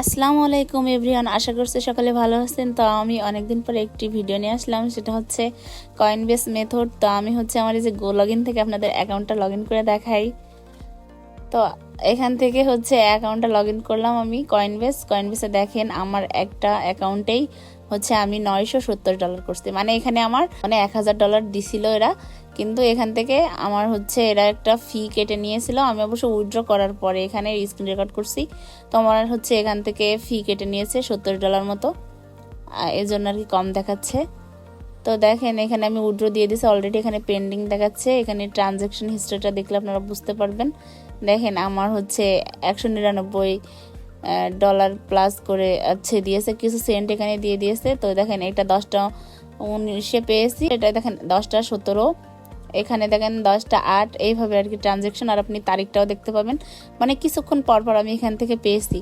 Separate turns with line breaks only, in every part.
আসসালামু আলাইকুম এভরিওয়ান, আশা করছি সকালে ভালো আছেন। তো আমি অনেকদিন পরে একটি ভিডিও নিয়ে আসলাম, সেটা হচ্ছে কয়েন বেস মেথড তো আমি হচ্ছে আমার এই যে গো লগ থেকে আপনাদের অ্যাকাউন্টটা লগ করে দেখাই। তো এখান থেকে হচ্ছে অ্যাকাউন্টটা লগ করলাম আমি কয়েন বেস কয়েন বেসে দেখেন আমার একটা অ্যাকাউন্টেই হচ্ছে আমি নয়শো সত্তর ডলার করছি। মানে এখানে আমার মানে এক হাজার ডলার দিছিল এরা। কিন্তু এখান থেকে আমার হচ্ছে এরা একটা ফি কেটে নিয়েছিল। আমি অবশ্য উইথড্র করার পরে এখানে স্ক্রিন রেকর্ড করছি। তো আমার হচ্ছে এখান থেকে ফি কেটে নিয়েছে সত্তর ডলার মতো। এই জন্য আর কি কম দেখাচ্ছে। তো দেখেন, এখানে আমি উইড্রো দিয়ে দিয়েছি। অলরেডি এখানে পেন্ডিং দেখাচ্ছে। এখানে ট্রানজ্যাকশন হিস্ট্রিটা দেখলে আপনারা বুঝতে পারবেন। দেখেন, আমার হচ্ছে একশো নিরানব্বই ডলার প্লাস করে আছে দিয়েছে। কিছু সেন্ট এখানে দিয়ে দিয়েছে। তো দেখেন, এটা দশটা উনিশে পেয়েছি। এটা দেখেন, দশটা সতেরো। এখানে দেখেন দশটা আট, এইভাবে আর কি ট্রানজ্যাকশন আর আপনি তারিখটাও দেখতে পাবেন। মানে কিছুক্ষণ পর পর আমি এখান থেকে পেয়েছি।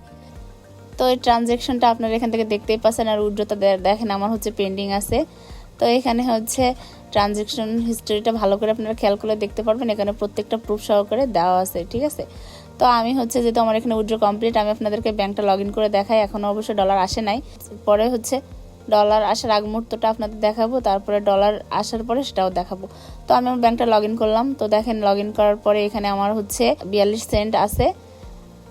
তো এই ট্রানজ্যাকশনটা আপনারা এখান থেকে দেখতেই পাচ্ছেন, আর উইড্রোটা দেখেন আমার হচ্ছে পেন্ডিং আছে। তো এখানে হচ্ছে ট্রানজ্যাকশন হিস্টোরিটা ভালো করে আপনারা খেয়াল করে দেখতে পারবেন। এখানে প্রত্যেকটা প্রুফ সহকারে দেওয়া আছে, ঠিক আছে? তো আমি হচ্ছে যেহেতু আমার এখানে উইড্রো কমপ্লিট আমি আপনাদেরকে ব্যাংকটা লগ করে দেখাই। এখনও অবশ্যই ডলার আসে নাই। পরে হচ্ছে ডলার আসার আগ মুহূর্তটা আপনাদের দেখাবো, তারপরে ডলার আসার পরে সেটাও দেখাবো। তো আমি আমার ব্যাংকটা লগ করলাম। তো দেখেন লগ করার পরে এখানে আমার হচ্ছে বিয়াল্লিশ সেন্ট আছে।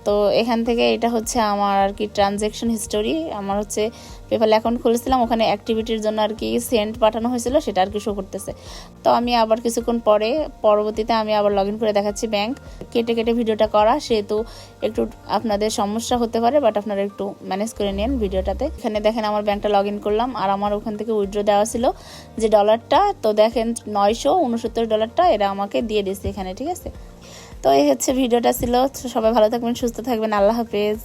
তো এখান থেকে এটা হচ্ছে আমার আর কি ট্রানজ্যাকশন হিস্টোরি আমার হচ্ছে পেপাল অ্যাকাউন্ট খুলেছিলাম, ওখানে অ্যাক্টিভিটির জন্য আর কি সেন্ট পাঠানো হয়েছিল, সেটা আর কি শো করতেছে। তো আমি আবার কিছুক্ষণ পরে, পরবর্তীতে আমি আবার লগ ইন করে দেখাচ্ছি ব্যাংক কেটে কেটে ভিডিওটা করা, সেহেতু একটু আপনাদের সমস্যা হতে পারে বাট আপনারা একটু ম্যানেজ করে নেন ভিডিওটাতে। এখানে দেখেন আমার ব্যাংকটা লগ ইন করলাম, আর আমার ওখান থেকে উইড্রো দেওয়া ছিল যে ডলারটা তো দেখেন নয়শো উনসত্তর ডলারটা এরা আমাকে দিয়ে দিয়েছে এখানে, ঠিক আছে? তো এই হচ্ছে ভিডিওটা ছিল। সবাই ভালো থাকবেন সুস্থ থাকবেন। আল্লাহ হাফেজ।